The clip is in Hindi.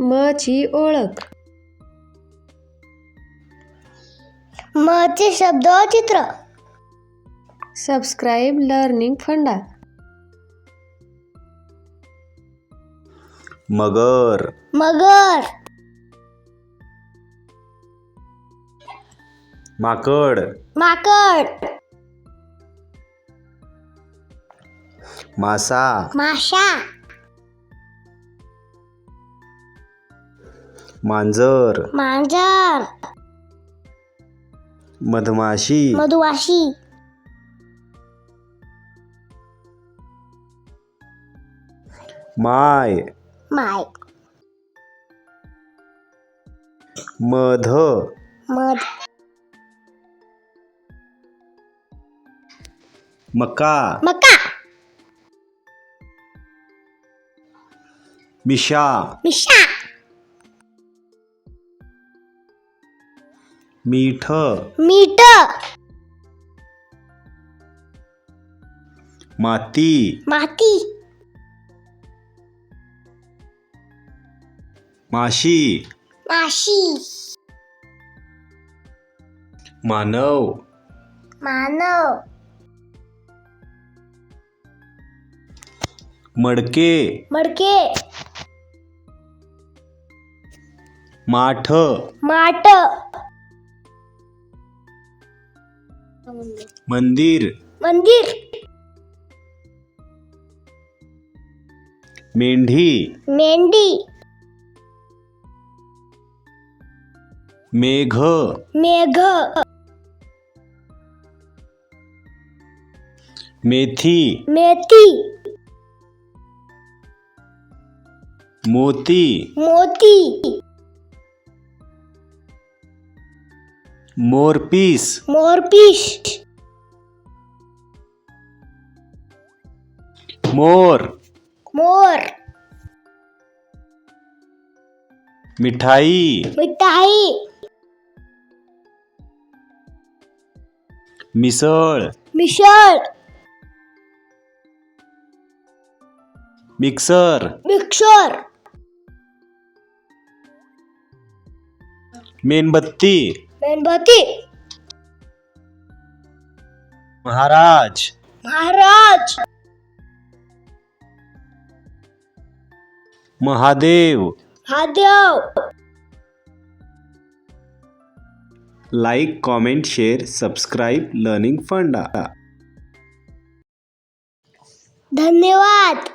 म ची ओळख. म चे शब्द चित्र. सबस्क्राईब लर्निंग फंडा मगर. मगर. माकड. माकड. मासा. माशा. मांजर. मांजर. मधमाशी. मधुमाशी माय. माय. मध. मध. मका. मका. मिशा. मिशा. मीठ। मीठ। माती। माती। माशी। माशी। मानव। मानव। मडके। मडके। माठ। माठ। मंदिर। मंदिर। मेंढी। मेंढी। मेघ। मेघ। मेथी। मेथी। मोती। मोती। मोरपीस मोरपीस मोर। मोर। मिठाई। मिठाई। मिसळ। मिसळ। मिक्सर। मिक्सर। मेणबत्ती। मेणबत्ती महाराज महाराज Mahadev Mahadev like comment share subscribe learning funda धन्यवाद।